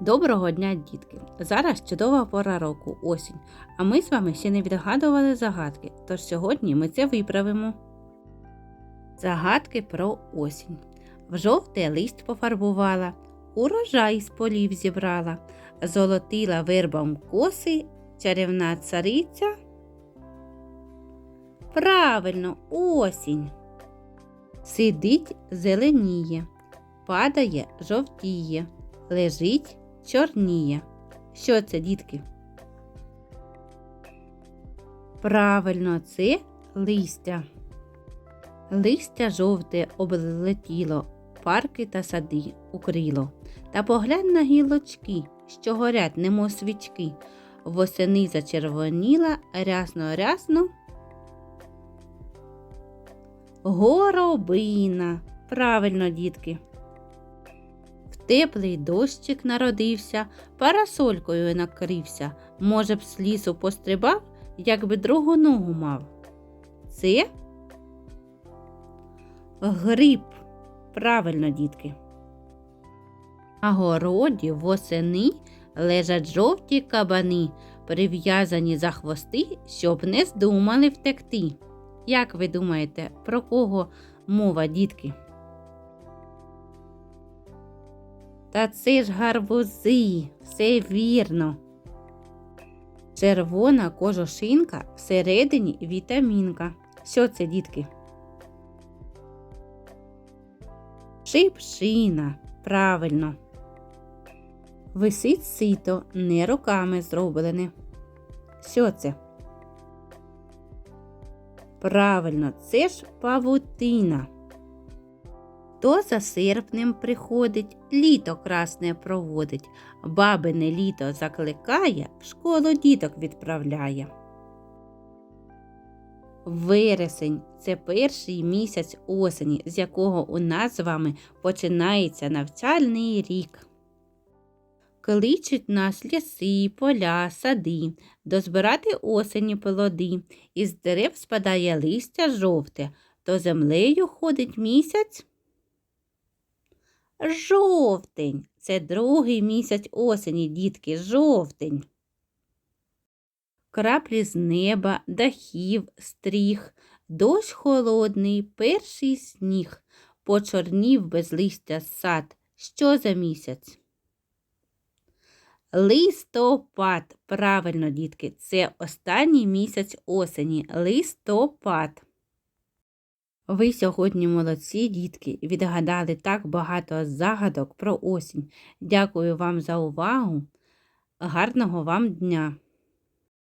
Доброго дня, дітки! Зараз чудова пора року, осінь, а ми з вами ще не відгадували загадки, тож сьогодні ми це виправимо. Загадки про осінь. В жовте лист пофарбувала, урожай з полів зібрала, золотила вербам коси, чарівна цариця. Правильно, осінь. Сидить, зеленіє, падає, жовтіє, лежить, чорніє. Що це, дітки? Правильно, це листя. Листя жовте облетіло, парки та сади укрило. Та поглянь на гілочки, що горять, немов свічки. Восени зачервоніла, рясно-рясно. Горобина. Правильно, дітки. Теплий дощик народився, парасолькою накрився. Може б з лісу пострибав, якби другу ногу мав. Це гриб. Правильно, дітки. На городі восени лежать жовті кабани, прив'язані за хвости, щоб не здумали втекти. Як ви думаєте, про кого мова, дітки? Та це ж гарбузи, все вірно. Червона кожушинка всередині вітамінка. Що це, дітки? Шипшина. Правильно. Висить сито, не руками зроблене. Що це? Правильно, це ж павутина. То за серпнем приходить, літо красне проводить, бабине літо закликає, в школу діток відправляє. Вересень це перший місяць осені, з якого у нас з вами починається навчальний рік. Кличуть нас ліси, поля, сади, дозбирати осені плоди, із дерев спадає листя жовте, то землею ходить місяць. Жовтень. Це другий місяць осені, дітки, жовтень. Краплі з неба, дахів, стріх, дощ холодний, перший сніг, почорнів без листя сад. Що за місяць? Листопад. Правильно, дітки, це останній місяць осені. Листопад. Ви сьогодні молодці, дітки, відгадали так багато загадок про осінь. Дякую вам за увагу. Гарного вам дня!